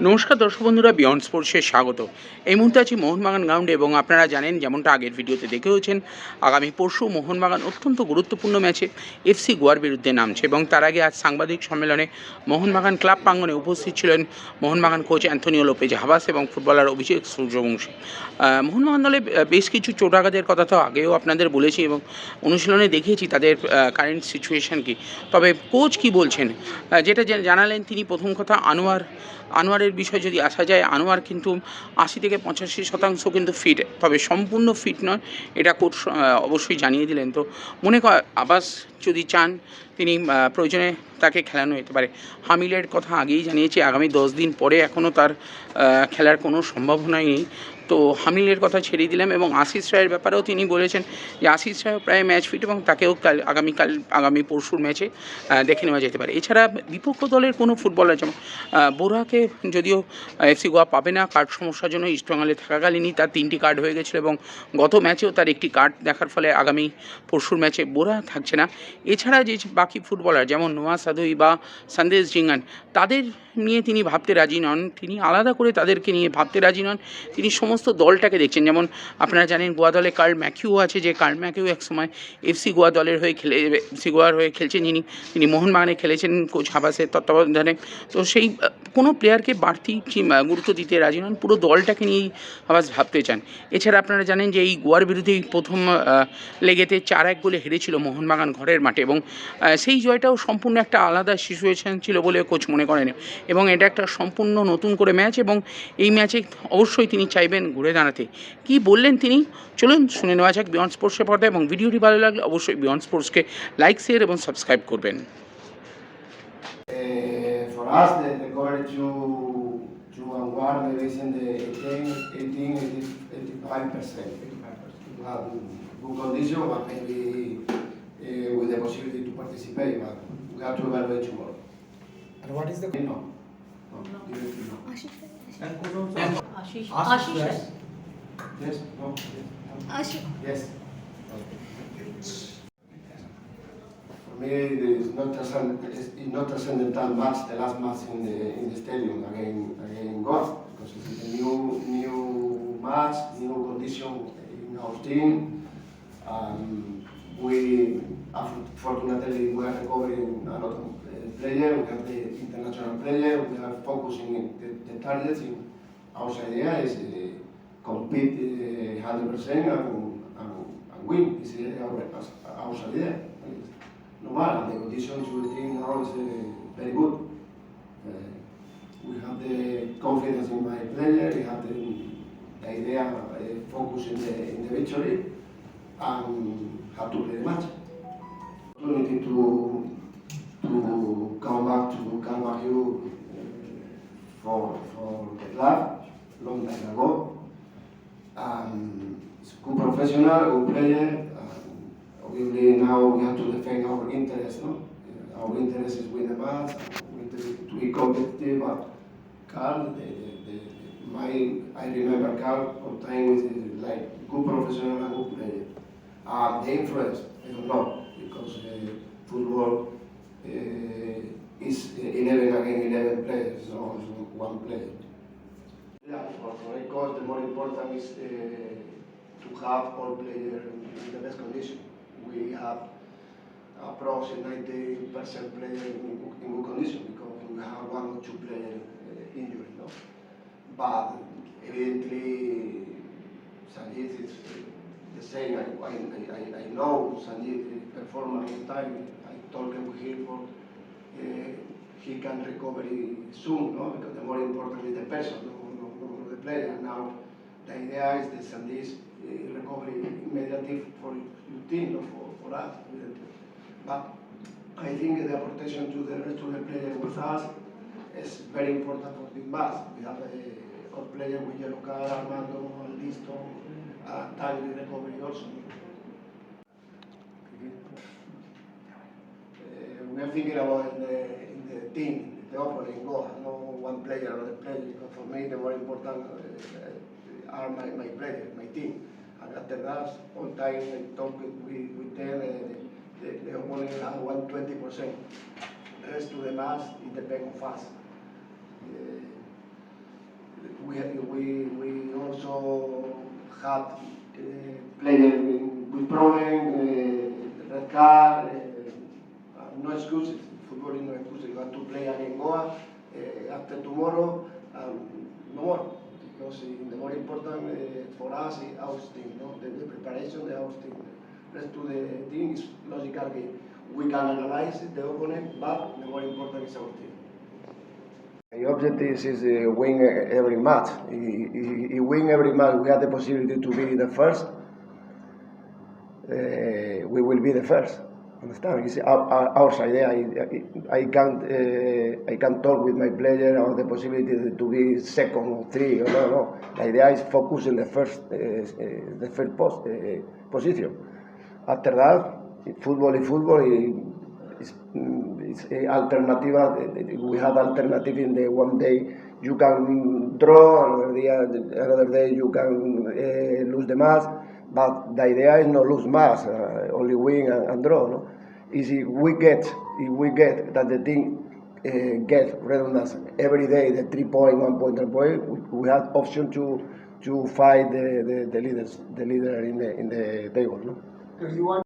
নমস্কার দর্শক বন্ধুরা বিয়ন্ড স্পোর্টসে স্বাগত। এই মুহূর্তে আছি মোহনবাগান গ্রাউন্ডে এবং আপনারা জানেন, যেমনটা আগের ভিডিওতে দেখেওছেন আগামী পরশু মোহনবাগান অত্যন্ত গুরুত্বপূর্ণ ম্যাচে এফসি গোয়ার বিরুদ্ধে নামছে এবং তার আগে আজ সাংবাদিক সম্মেলনে মোহনবাগান ক্লাব প্রাঙ্গনে উপস্থিত ছিলেন Mohun Bagan coach Antonio Lopez Habas এবং ফুটবলার অভিষেক সূর্যবংশী। মোহনবাগান দলে বেশ কিছু চোটাঘাতের কথা তো আগেও আপনাদের বলেছি এবং অনুশীলনে দেখিয়েছি তাদের কারেন্ট সিচুয়েশন কি। তবে কোচ কি বলছেন? যেটা জানালেন তিনি প্রথম কথা, আনোয়ার আনোয়ার আনোয়ারের বিষয় যদি আসা যায়, আনোয়ার কিন্তু আশি থেকে পঁচাশি শতাংশ কিন্তু ফিট তবে সম্পূর্ণ ফিট নয়, এটা কোর্ট অবশ্যই জানিয়ে দিলেন। তো মনে কর, আবাস যদি চান, তিনি প্রয়োজনে তাকে খেলানো যেতে পারে। হামিলের কথা আগেই জানিয়েছি, আগামী দশ দিন পরে এখনও তার খেলার কোনো সম্ভাবনাই নেই। তো হামিলের কথা ছেড়ে দিলাম এবং আশিস রায়ের ব্যাপারেও তিনি বলেছেন যে আশিস রায় প্রায় ম্যাচ ফিট এবং তাকেও কাল, আগামীকাল, আগামী পরশুর ম্যাচে দেখে নেওয়া যেতে পারে। এছাড়া বিপক্ষ দলের কোনো ফুটবলার যেমন বোরাকে যদিও এফসি গোয়া পাবে না, কার্ড সমস্যার জন্য ইস্টবেঙ্গলে থাকাকালীনই তার তিনটি কার্ড হয়ে গেছিল এবং গত ম্যাচেও তার একটি কার্ড দেখার ফলে আগামী পরশুর ম্যাচে বোরা থাকছে না। এছাড়া যে বাকি ফুটবলার যেমন নোয়া সাদুই বা সন্দেশ জিঙ্গান, তাদের নিয়ে তিনি ভাবতে রাজি নন। তিনি আলাদা করে তাদেরকে নিয়ে ভাবতে রাজি নন। তিনি সমস্ত দলটাকে দেখছেন। যেমন আপনারা জানেন গোয়া দলে কার্ল ম্যাকিউ আছে, যে কার্ল ম্যাকিউ একসময় এফসি গোয়া দলের হয়ে খেলে, এফসি গোয়ার হয়ে খেলছেন। যিনি তিনি মোহনবাগানে খেলেছেন কোচ হাবাসের তত্ত্বাবধানে। তো সেই কোনো প্লেয়ারকে বাড়তি গুরুত্ব দিতে রাজি নন, পুরো দলটাকে নিয়েই হাবাস ভাবতে চান। এছাড়া আপনারা জানেন যে এই গোয়ার বিরুদ্ধেই প্রথম লেগেতে চার এক গোলে হেরেছিল মোহনবাগান ঘরের মাঠে এবং সেই জয়টাও সম্পূর্ণ একটা আলাদা সিচুয়েশন ছিল বলে কোচ মনে করেন এবং এটা একটা সম্পূর্ণ নতুন করে ম্যাচ এবং এই ম্যাচে অবশ্যই তিনি চাইবেন ঘুরে দাঁড়াতে। কি বললেন তিনি? চলুন শুনে নেওয়া যাক বিয়ন্ড স্পোর্টসের পর্দা এবং ভিডিওটি ভালো লাগলে অবশ্যই বিয়ন্ড স্পোর্টসকে লাইক শেয়ার এবং সাবস্ক্রাইব করবেন। for us, the, the goal to to award the reason the 18, 85 percent. To have good condition, but maybe uh, with the possibility to participate, but we have to evaluate tomorrow. And what is the? No. No. No. Ashish. Ashish. Yes. Yes. No. Yes. Ashish. Yes. Okay. It's not not transcendental match, the last match in the in the stadium again again Goa, because it's a new new match, new condition in our team. Um, we unfortunately we are recovering a lot of uh, players. We have the international player. We are focusing in the, the targets. In our idea is uh, compete uh, 100% and, and, win. Is our, our idea. Normal, and the conditions the team now is uh, very good. Uh, we have the confidence in my player, we have the, the idea uh, focus in the, in the victory, and have to play the match. Opportunity to, to come back to Calvary uh, for, for the club, long time ago. Um, good professional, good player. Now we have to defend our interest, no? Uh, Our interest is win the we need to, be competitive, but Carl, the, the, the, my, I remember Carl all time with like good professional and good player. Um, the influence, I don't know, because uh, football uh, is 11 against 11 players, it's one player. Yeah, a coach, the more important is uh, to have all players in the best condition. We have approximately 90% players in, in good condition because we have one or two players uh, injured, no? But evidently, Sanjit is uh, the same. I, I, I, I know Sanjit performance on time. I with him for uh, he can recover soon, no? Because the more important is the person, no, no, no the player. Now, the idea is that Sanjit uh, recovery immediately for your team, no, for, Torah, eh, but I think the apportation to the rest of the players with us is very important for Team Bass. We have eh, a, a player with yellow card, Armando, Listo, uh, timely recovery also. Uh, we are thinking about in the, in the team, the opening goal, no one player or the player, because for me the more important uh, are my, my players, my team. And after that, all time I talk with, with, them, uh, the, the opponent have 120%. The rest of the match, it depends on us. Uh, we, we, we also had uh, players with, with problem, uh, red card, uh, no excuses. Football is no excuses. You have to play against Goa uh, after tomorrow, um, no more. The more important for us is no? the, the preparation, the. The rest of the team is logical game. We can analyze the opponent, but the more important is our team. The objective is uh, win uh, every match. If win every match, we have the possibility to be the first. Uh, we will be the first. Understand? Because our, our, side, idea. I, I, I can't uh, I can't talk with my player about the possibility to be second or three. Or no, no. The idea is focus in the first uh, the first post, uh, position. After that, football is football. It's, mm, it's alternative. We have alternative in the one day you can draw, another day you can lose the match. But the idea is not lose mass, uh, only win and, and draw. No, is if we get if we get that the team uh, get redundancy every day, the three point, one point, three point, we, have option to to fight the, the, the leaders, the leader in the in the table. No.